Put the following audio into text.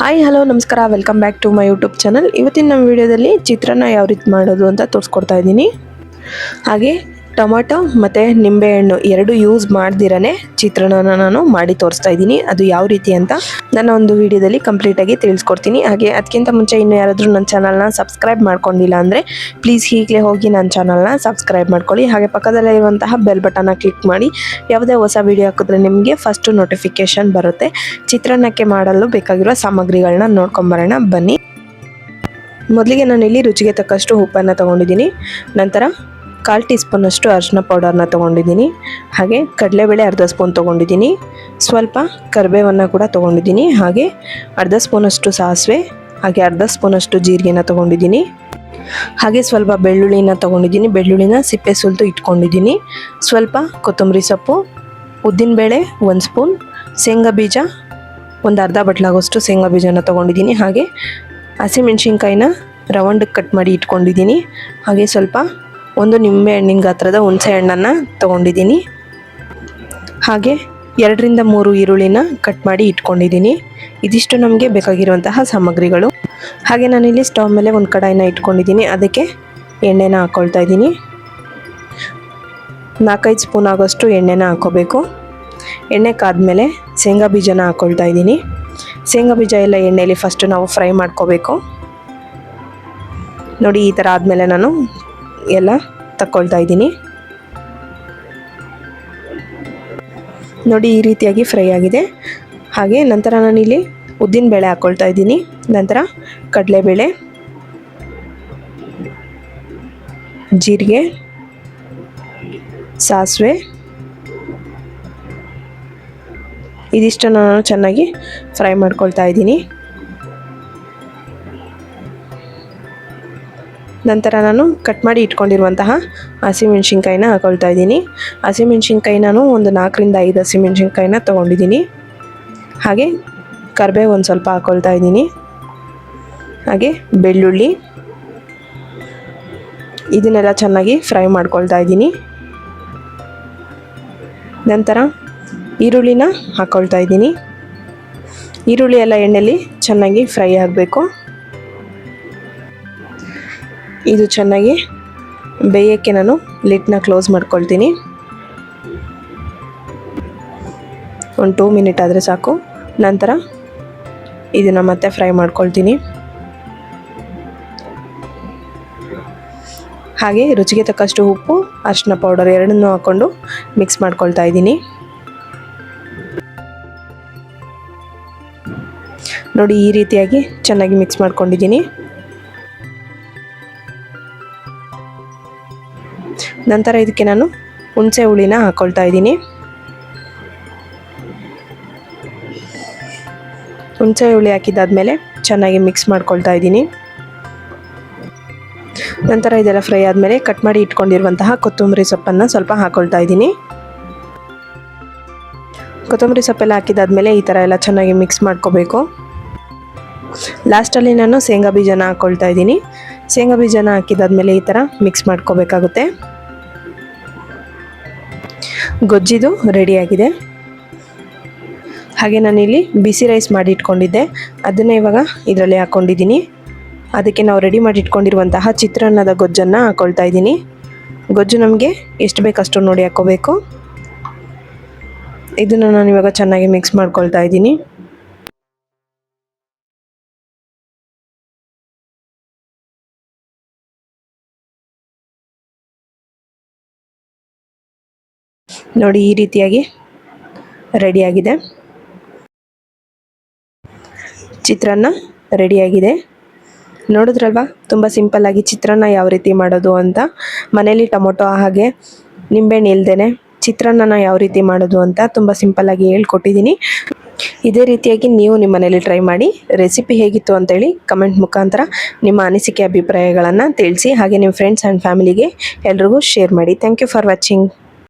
Hi hello ನಮಸ್ಕಾರ. Welcome back to my YouTube channel ಇವತ್ತಿನ ನಮ್ಮ ವಿಡಿಯೋದಲ್ಲಿ ಚಿತ್ರಾನ್ನ ಯಾವ ರೀತಿ ಮಾಡೋದು ಅಂತ ತೋರಿಸ್ಕೊಡ್ತಾ ಇದ್ದೀನಿ. ಹಾಗೆ ಟೊಮೊಟೊ ಮತ್ತು ನಿಂಬೆಹಣ್ಣು ಎರಡು ಯೂಸ್ ಮಾಡ್ದಿರೇ ಚಿತ್ರಾನ್ನ ನಾನು ಮಾಡಿ ತೋರಿಸ್ತಾ ಇದ್ದೀನಿ. ಅದು ಯಾವ ರೀತಿ ಅಂತ ನನ್ನ ಒಂದು ವಿಡಿಯೋದಲ್ಲಿ ಕಂಪ್ಲೀಟಾಗಿ ತಿಳಿಸ್ಕೊಡ್ತೀನಿ. ಹಾಗೆ ಅದಕ್ಕಿಂತ ಮುಂಚೆ ಇನ್ನು ಯಾರಾದರೂ ನನ್ನ ಚಾನಲ್ನ ಸಬ್ಸ್ಕ್ರೈಬ್ ಮಾಡ್ಕೊಂಡಿಲ್ಲ ಅಂದರೆ ಪ್ಲೀಸ್ ಈಗಲೇ ಹೋಗಿ ನನ್ನ ಚಾನಲ್ನ ಸಬ್ಸ್ಕ್ರೈಬ್ ಮಾಡ್ಕೊಳ್ಳಿ. ಹಾಗೆ ಪಕ್ಕದಲ್ಲೇ ಇರುವಂತಹ ಬೆಲ್ ಬಟನ್ನ ಕ್ಲಿಕ್ ಮಾಡಿ. ಯಾವುದೇ ಹೊಸ ವಿಡಿಯೋ ಹಾಕಿದ್ರೆ ನಿಮಗೆ ಫಸ್ಟು ನೋಟಿಫಿಕೇಷನ್ ಬರುತ್ತೆ. ಚಿತ್ರಾನ್ನಕ್ಕೆ ಮಾಡಲು ಬೇಕಾಗಿರುವ ಸಾಮಗ್ರಿಗಳನ್ನ ನೋಡ್ಕೊಂಬರೋಣ ಬನ್ನಿ. ಮೊದಲಿಗೆ ನಾನು ಇಲ್ಲಿ ರುಚಿಗೆ ತಕ್ಕಷ್ಟು ಉಪ್ಪನ್ನು ತೊಗೊಂಡಿದ್ದೀನಿ. ನಂತರ ಕಾಲು ಟೀ ಸ್ಪೂನಷ್ಟು ಅರಿಶಿನ ಪೌಡರ್ನ ತೊಗೊಂಡಿದ್ದೀನಿ. ಹಾಗೆ ಕಡಲೆಬೇಳೆ ಅರ್ಧ ಸ್ಪೂನ್ ತೊಗೊಂಡಿದ್ದೀನಿ. ಸ್ವಲ್ಪ ಕರಿಬೇವನ್ನು ಕೂಡ ತೊಗೊಂಡಿದ್ದೀನಿ. ಹಾಗೆ ಅರ್ಧ ಸ್ಪೂನಷ್ಟು ಸಾಸಿವೆ, ಹಾಗೆ ಅರ್ಧ ಸ್ಪೂನಷ್ಟು ಜೀರಿಗೆನ ತೊಗೊಂಡಿದ್ದೀನಿ. ಹಾಗೆ ಸ್ವಲ್ಪ ಬೆಳ್ಳುಳ್ಳಿನ ತೊಗೊಂಡಿದ್ದೀನಿ. ಬೆಳ್ಳುಳ್ಳಿನ ಸಿಪ್ಪೆ ಸುಲ್ತು ಇಟ್ಕೊಂಡಿದ್ದೀನಿ. ಸ್ವಲ್ಪ ಕೊತ್ತಂಬರಿ ಸೊಪ್ಪು, ಉದ್ದಿನಬೇಳೆ ಒಂದು ಸ್ಪೂನ್, ಶೇಂಗಾ ಬೀಜ, ಒಂದು ಅರ್ಧ ಬಟ್ಲಾಗೋಷ್ಟು ಶೇಂಗಾ ಬೀಜನ ತೊಗೊಂಡಿದ್ದೀನಿ. ಹಾಗೆ ಹಸಿಮೆಣ್ಸಿನ್ಕಾಯಿನ ರವಂಡಕ್ಕೆ ಕಟ್ ಮಾಡಿ ಇಟ್ಕೊಂಡಿದ್ದೀನಿ. ಹಾಗೆ ಸ್ವಲ್ಪ ಒಂದು ನಿಂಬೆ ಹಣ್ಣಿನ ಗಾತ್ರದ ಹುಣಸೆ ಹಣ್ಣನ್ನು ತೊಗೊಂಡಿದ್ದೀನಿ. ಹಾಗೆ ಎರಡರಿಂದ ಮೂರು ಈರುಳ್ಳಿನ ಕಟ್ ಮಾಡಿ ಇಟ್ಕೊಂಡಿದ್ದೀನಿ. ಇದಿಷ್ಟು ನಮಗೆ ಬೇಕಾಗಿರುವಂತಹ ಸಾಮಗ್ರಿಗಳು. ಹಾಗೆ ನಾನಿಲ್ಲಿ ಸ್ಟವ್ ಮೇಲೆ ಒಂದು ಕಡಾಯಿನ ಇಟ್ಕೊಂಡಿದ್ದೀನಿ. ಅದಕ್ಕೆ ಎಣ್ಣೆನ ಹಾಕ್ಕೊಳ್ತಾ ಇದ್ದೀನಿ. ನಾಲ್ಕೈದು ಸ್ಪೂನ್ ಆಗೋಷ್ಟು ಎಣ್ಣೆನ ಹಾಕ್ಕೋಬೇಕು ಎಣ್ಣೆ ಕಾದ್ಮೇಲೆ ಶೇಂಗಾ ಬೀಜನ ಹಾಕ್ಕೊಳ್ತಾ ಇದ್ದೀನಿ. ಶೇಂಗಾ ಬೀಜ ಎಲ್ಲ ಎಣ್ಣೆಯಲ್ಲಿ ಫಸ್ಟು ನಾವು ಫ್ರೈ ಮಾಡ್ಕೋಬೇಕು. ನೋಡಿ ಈ ಥರ ಆದಮೇಲೆ ನಾನು ಎಲ್ಲ ತಕ್ಕೊಳ್ತಾ ಇದ್ದೀನಿ. ನೋಡಿ ಈ ರೀತಿಯಾಗಿ ಫ್ರೈ ಆಗಿದೆ. ಹಾಗೆ ನಂತರ ನಾನಿಲ್ಲಿ ಉದ್ದಿನ ಬೇಳೆ ಹಾಕ್ಕೊಳ್ತಾ ಇದ್ದೀನಿ. ನಂತರ ಕಡಲೆಬೇಳೆ, ಜೀರಿಗೆ, ಸಾಸಿವೆ. ಇದಿಷ್ಟನ್ನು ನಾನು ಚೆನ್ನಾಗಿ ಫ್ರೈ ಮಾಡ್ಕೊಳ್ತಾ ಇದ್ದೀನಿ. ನಂತರ ನಾನು ಕಟ್ ಮಾಡಿ ಇಟ್ಕೊಂಡಿರುವಂತಹ ಹಸಿಮೆಣ್ಸಿನ್ಕಾಯಿನ ಹಾಕೊಳ್ತಾ ಇದ್ದೀನಿ. ಹಸಿಮೆಣ್ಸಿನ್ಕಾಯಿ ನಾನು ಒಂದು ನಾಲ್ಕರಿಂದ ಐದು ಹಸಿಮೆಣ್ಸಿನ್ಕಾಯಿನ ತೊಗೊಂಡಿದ್ದೀನಿ. ಹಾಗೆ ಕರಿಬೇವು ಒಂದು ಸ್ವಲ್ಪ ಹಾಕೊಳ್ತಾ ಇದ್ದೀನಿ. ಹಾಗೆ ಬೆಳ್ಳುಳ್ಳಿ. ಇದನ್ನೆಲ್ಲ ಚೆನ್ನಾಗಿ ಫ್ರೈ ಮಾಡ್ಕೊಳ್ತಾ ಇದ್ದೀನಿ. ನಂತರ ಈರುಳ್ಳಿನ ಹಾಕ್ಕೊಳ್ತಾ ಇದ್ದೀನಿ. ಈರುಳ್ಳಿ ಎಲ್ಲ ಎಣ್ಣೆಯಲ್ಲಿ ಚೆನ್ನಾಗಿ ಫ್ರೈ ಆಗಬೇಕು. ಇದು ಚೆನ್ನಾಗಿ ಬೇಯೋಕ್ಕೆ ನಾನು ಲಿಟ್ನ ಕ್ಲೋಸ್ ಮಾಡ್ಕೊಳ್ತೀನಿ. ಒಂದು ಟೂ ಮಿನಿಟ್ ಆದರೆ ಸಾಕು. ನಂತರ ಇದನ್ನು ಮತ್ತೆ ಫ್ರೈ ಮಾಡ್ಕೊಳ್ತೀನಿ. ಹಾಗೆ ರುಚಿಗೆ ತಕ್ಕಷ್ಟು ಉಪ್ಪು, ಅರಿಶಿನ ಪೌಡರ್ ಎರಡನ್ನೂ ಹಾಕ್ಕೊಂಡು ಮಿಕ್ಸ್ ಮಾಡ್ಕೊಳ್ತಾ ಇದ್ದೀನಿ. ನೋಡಿ ಈ ರೀತಿಯಾಗಿ ಚೆನ್ನಾಗಿ ಮಿಕ್ಸ್ ಮಾಡ್ಕೊಂಡಿದ್ದೀನಿ. ನಂತರ ಇದಕ್ಕೆ ನಾನು ಹುಣಸೆ ಹುಳಿನ ಹಾಕ್ಕೊಳ್ತಾ ಇದ್ದೀನಿ. ಹುಣಸೆ ಹುಳಿ ಹಾಕಿದ್ದಾದಮೇಲೆ ಚೆನ್ನಾಗಿ ಮಿಕ್ಸ್ ಮಾಡ್ಕೊಳ್ತಾ ಇದ್ದೀನಿ. ನಂತರ ಇದೆಲ್ಲ ಫ್ರೈ ಆದಮೇಲೆ ಕಟ್ ಮಾಡಿ ಇಟ್ಕೊಂಡಿರುವಂತಹ ಕೊತ್ತಂಬರಿ ಸೊಪ್ಪನ್ನು ಸ್ವಲ್ಪ ಹಾಕ್ಕೊಳ್ತಾ ಇದ್ದೀನಿ. ಕೊತ್ತಂಬರಿ ಸೊಪ್ಪೆಲ್ಲ ಹಾಕಿದ್ದಾದಮೇಲೆ ಈ ಥರ ಎಲ್ಲ ಚೆನ್ನಾಗಿ ಮಿಕ್ಸ್ ಮಾಡ್ಕೋಬೇಕು. ಲಾಸ್ಟಲ್ಲಿ ನಾನು ಶೇಂಗಾ ಬೀಜನ ಹಾಕ್ಕೊಳ್ತಾ ಇದ್ದೀನಿ. ಶೇಂಗಾ ಬೀಜನ ಹಾಕಿದಾದ್ಮೇಲೆ ಈ ಥರ ಮಿಕ್ಸ್ ಮಾಡ್ಕೋಬೇಕಾಗುತ್ತೆ. ಗೊಜ್ಜಿದು ರೆಡಿಯಾಗಿದೆ. ಹಾಗೆ ನಾನಿಲ್ಲಿ ಬಿಸಿ ರೈಸ್ ಮಾಡಿ ಇಟ್ಕೊಂಡಿದ್ದೆ ಅದನ್ನು ಇವಾಗ ಇದರಲ್ಲಿ ಹಾಕ್ಕೊಂಡಿದ್ದೀನಿ. ಅದಕ್ಕೆ ನಾವು ರೆಡಿ ಮಾಡಿ ಇಟ್ಕೊಂಡಿರುವಂತಹ ಚಿತ್ರಾನ್ನದ ಗೊಜ್ಜನ್ನು ಹಾಕ್ಕೊಳ್ತಾ ಇದ್ದೀನಿ. ಗೊಜ್ಜು ನಮಗೆ ಎಷ್ಟು ಬೇಕಷ್ಟು ನೋಡಿ ಹಾಕ್ಕೋಬೇಕು. ಇದನ್ನು ನಾನು ಇವಾಗ ಚೆನ್ನಾಗಿ ಮಿಕ್ಸ್ ಮಾಡ್ಕೊಳ್ತಾ ಇದ್ದೀನಿ. ನೋಡಿ ಈ ರೀತಿಯಾಗಿ ರೆಡಿಯಾಗಿದೆ ಚಿತ್ರಾನ್ನ ರೆಡಿಯಾಗಿದೆ ನೋಡಿದ್ರಲ್ವಾ? ತುಂಬ ಸಿಂಪಲ್ಲಾಗಿ ಚಿತ್ರಾನ್ನ ಯಾವ ರೀತಿ ಮಾಡೋದು ಅಂತ. ಮನೇಲಿ ಟೊಮೊಟೊ ಹಾಗೆ ನಿಂಬೆಹಣ್ಣು ಇಲ್ದೇ ಚಿತ್ರಾನ್ನ ಯಾವ ರೀತಿ ಮಾಡೋದು ಅಂತ ತುಂಬ ಸಿಂಪಲ್ಲಾಗಿ ಹೇಳ್ಕೊಟ್ಟಿದ್ದೀನಿ. ಇದೇ ರೀತಿಯಾಗಿ ನೀವು ನಿಮ್ಮ ಮನೇಲಿ ಟ್ರೈ ಮಾಡಿ ರೆಸಿಪಿ ಹೇಗಿತ್ತು ಅಂತೇಳಿ ಕಮೆಂಟ್ ಮುಖಾಂತರ ನಿಮ್ಮ ಅನಿಸಿಕೆ, ಅಭಿಪ್ರಾಯಗಳನ್ನು ತಿಳಿಸಿ, ಹಾಗೆ ನಿಮ್ಮ ಫ್ರೆಂಡ್ಸ್ ಆ್ಯಂಡ್ ಫ್ಯಾಮಿಲಿಗೆ ಎಲ್ರಿಗೂ ಶೇರ್ ಮಾಡಿ. Thank you for watching